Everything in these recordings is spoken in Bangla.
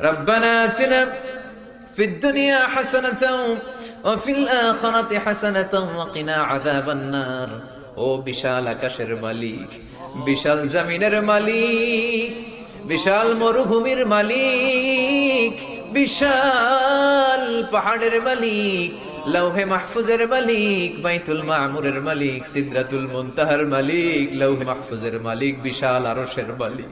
ربنا آتنا في الدنيا حسنة وفي الآخرة حسنة وقنا عذاب النار ও বিশাল আকাশের মালিক বিশাল জমিনের মালিক বিশাল মরুভূমির মালিক বিশাল পাহাড়ের মালিক লৌহে মাহফুজের মালিক বাইতুল মামুরের মালিক সিদ্রাতুল মুনতাহার মালিক লৌহে মাহফুজের মালিক বিশাল আরশের মালিক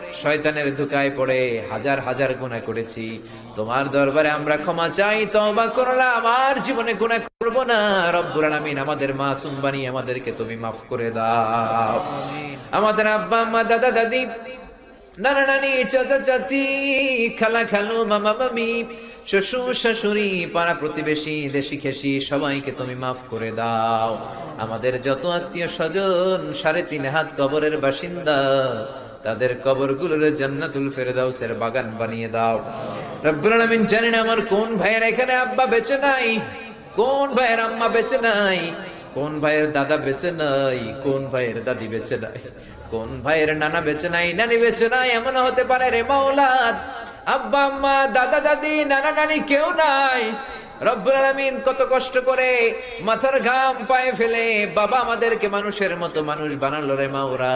শয়তানের ধোকায় পড়ে হাজার হাজার গুণা করেছি। তোমার দরবারে আমরা ক্ষমা চাই তওবা করলাম আমার জীবনে গুণা করব না। রব্বুল আলামিন আমাদের মাসুম বানিয়ে আমাদেরকে তুমি মাফ করে দাও। আমাদের আব্বা আম্মা দাদা দাদি নানা নানি চাচা চাচি খালা খালু মামা মামি শ্বশুর শাশুড়ি পাড়া প্রতিবেশী দেশি খেসি সবাইকে তুমি মাফ করে দাও। আমাদের যত আত্মীয় স্বজন সাড়ে তিন হাত কবরের বাসিন্দা তাদের কবরগুলোর জান্নাতুল ফেরদাউসের বাগান বানিয়ে দাও। রব্বুল আলামিন জানেন আমার কোন ভাইয়ের এখানে আব্বা বেঁচে নাই? কোন ভাইয়ের আম্মা বেঁচে নাই? কোন ভাইয়ের দাদা বেঁচে নাই? কোন ভাইয়ের দাদি বেঁচে নাই? কোন ভাইয়ের নানা বেঁচে নাই? নানি বেঁচে নাই? এমন হতে পারে রে মাওলাদ। আব্বা, আম্মা, দাদা, দাদি, নানা, নানি কেউ নাই। রব্বুল আলামিন কত কষ্ট করে মাথার ঘাম পায়ে ফেলে বাবা আমাদেরকে মানুষের মতো মানুষ বানালো রে মাওরা।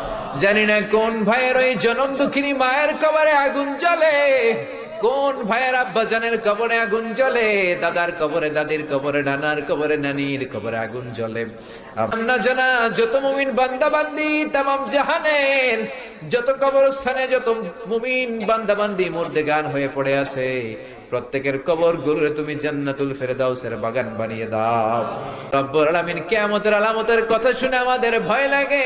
জানি না কোন ভাইয়ের ওই জনম দুঃখিনী মায়ের কবরে আগুন জ্বলে। কোন ভাইয়ের আব্বা জানের কবরে আগুন জ্বলে? দাদার কবরে, দাদির কবরে, নানার কবরে, নানির কবরে আগুন জ্বলে। জানা, যত মুমিন বান্দা বান্দি তামাম জাহানের, যত কবরস্থানে যত মুমিন বান্দা বান্দি গান হয়ে পড়ে আছে, প্রত্যেকের কবর গুলোরে তুমি জান্নাতুল ফেরদাউসের বাগান বানিয়ে দাও। রব্বুল আলামিন কিয়ামতের আলামতের কথা শুনে আমাদের ভয় লাগে।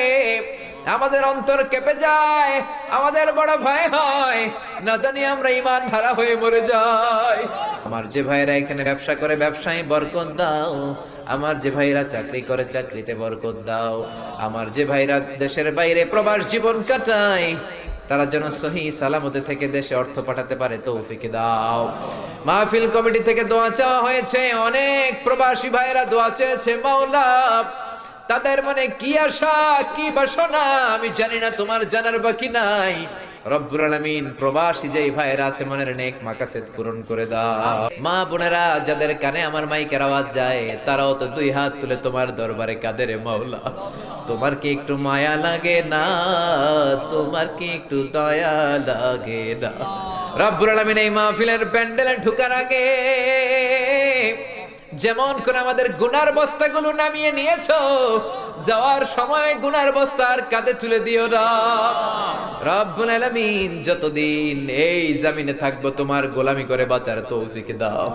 আমাদের অন্তর কেঁপে যায়, আমাদের বড় ভয় হয়। না জানি আমরা ইমান হারা হয়ে মরে যাই। আমার যে ভাইরা এখানে ব্যবসা করে, ব্যবসায় বরকত দাও। আমার যে ভাইরা চাকরি করে, চাকরিতে বরকত দাও। আমার যে ভাইরা দেশের বাইরে প্রবাস জীবন কাটায়, তারা যেন সহি সালামতে থেকে দেশে অর্থ পাঠাতে পারে, তৌফিকে দাও। মাহফিল কমিটি থেকে দোয়া চাওয়া হয়েছে। অনেক প্রবাসী ভাইরা দোয়া চেয়েছে, মাওলা। তাদের মনে কি আশা, কি বাসনা, আমি জানি না তোমার জানার বাকি নাই। রব্বুল আলামিন প্রবাসী যেই ভাইয়েরা আছে, মনের নেক মাকাসেদ পূরণ করে দাও। মা বোনেরা, যাদের কানে আমার মাইকের আওয়াজ যায়, তারাও তো দুই হাত তুলে তোমার দরবারে কাদের মাওলা। তোমার কি একটু মায়া লাগে না? তোমার কি একটু দয়া লাগে না? রব্বুল আলামিন এই মাহফিলের প্যান্ডেলে ঢুকার আগে যেমন করে আমাদের গুনার বস্তাগুলো নামিয়ে নিয়েছো, যাওয়ার সময় গুনার বস্তার কাঁধে তুলে দিও রব্বুল আলামিন, যতদিন এই জামিনে থাকব, তোমার গোলামি করে বাঁচার তৌফিক দাও।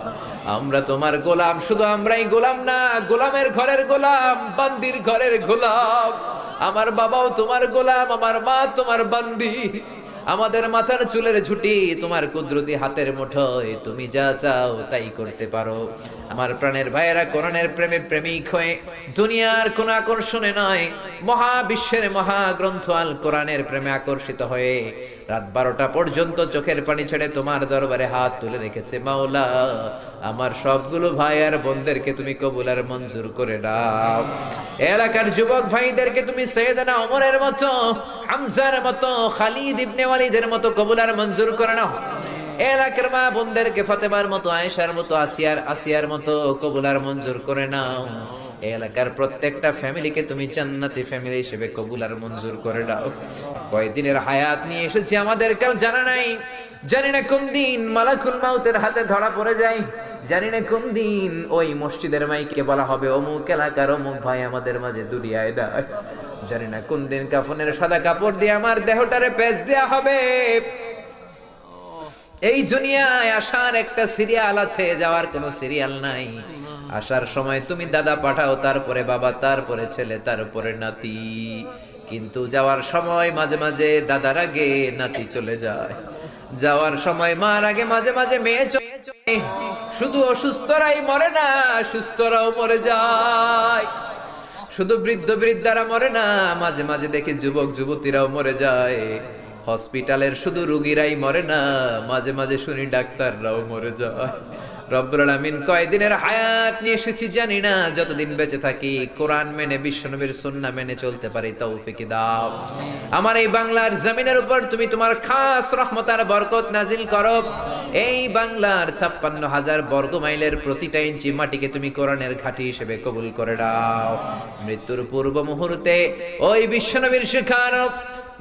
আমরা তোমার গোলাম, শুধু আমরাই গোলাম না, গোলামের ঘরের গোলাম, বান্দির ঘরের গোলাম। আমার বাবাও তোমার গোলাম, আমার মা তোমার বান্দি। আমাদের মাথার চুলের ঝুটি, তোমার কুদরতি হাতের মুঠোয় তুমি যা চাও তাই করতে পারো। আমার প্রাণের ভাইয়েরা কোরআনের প্রেমে প্রেমিক হয়ে দুনিয়ার কোন আকর্ষণে নয়, মহাবিশ্বের মহাগ্রন্থ আল কোরআনের প্রেমে আকর্ষিত হয়ে রাত বারোটা পর্যন্ত চোখের পানি ছেড়ে তোমার দরবারে হাত তুলে রেখেছে মাওলা। আমার সবগুলো ভাই আর বোনদেরকে তুমি কবুলার মঞ্জুর করে দাও। এলাকার যুবক ভাইদেরকে তুমি সৈয়দনা অমরের মতো হামজার মতো, খালিদ ইবনে ওয়ালিদের মতো কবুলার মঞ্জুর করে নাও। এলাকার মা বোনদেরকে ফাতেমার মতো, আয়েশার মতো, আসিয়ার আসিয়ার মতো কবুলার মঞ্জুর করে নাও। এলাকার প্রত্যেকটা ফ্যামিলিকে তুমি জান্নাতি ফ্যামিলি হিসেবে কবুলার মঞ্জুর করে দাও কয়দিনের হায়াত নিয়ে এসেছি আমাদের, কেউ জানা নাই? জানি না কোন দিন মালাকুল মাউতের হাতে ধরা পড়ে যায়। জানি না কোন দিন ওই মসজিদের মাইকে বলা হবে, অমুক এলাকার অমুক ভাই আমাদের মাঝে দুনিয়ায় ডায় জানি না কোন দিন কাফনের সাদা কাপড় দিয়ে আমার দেহটারে পেঁচ দেয়া হবে। এই দুনিয়ায় আসার একটা সিরিয়াল আছে, যাওয়ার কোনো সিরিয়াল নাই। আসার সময় তুমি দাদা পাঠাও, তারপরে বাবা, তারপরে ছেলে, তারপরে নাতি। কিন্তু যাওয়ার সময় মাঝে মাঝে দাদার আগে নাতি চলে যায়। যাওয়ার সময় মার আগে মাঝে মাঝে মেয়ে চলে। শুধু অসুস্থরাই মরে না, সুস্থরাও মরে যায়। শুধু বৃদ্ধ বৃদ্ধারা মরে না, মাঝে মাঝে দেখি যুবক যুবতীরাও মরে যায়। হসপিটালের শুধু রুগীরাই মরে না, মাঝে মাঝে শুনি ডাক্তাররাও মরে যায়। রব্বুল আলামিন কয়দিনের হায়াত নিয়ে এসেছি জানি না, যতদিন বেঁচে থাকি কোরআন মেনে বিশ্বনবীর সুন্নাহ মেনে চলতে পারি, তৌফিক দাও। আমার এই বাংলার জমিনের উপর তুমি তোমার খাস রহমতার বরকত নাজিল করো। এই বাংলার ছাপ্পান্ন হাজার বর্গ মাইলের প্রতিটা ইঞ্চি মাটিকে তুমি কোরআনের ঘাঁটি হিসেবে কবুল করে দাও মৃত্যুর পূর্ব মুহূর্তে ওই বিশ্বনবীর শেখানো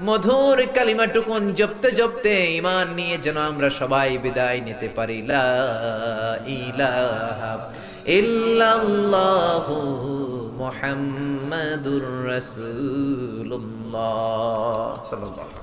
মধুর কালিমাটুকুন জপতে জপতে ইমান নিয়ে যেন আমরা সবাই বিদায় নিতে পারি। লা সাল্লাল্লাহু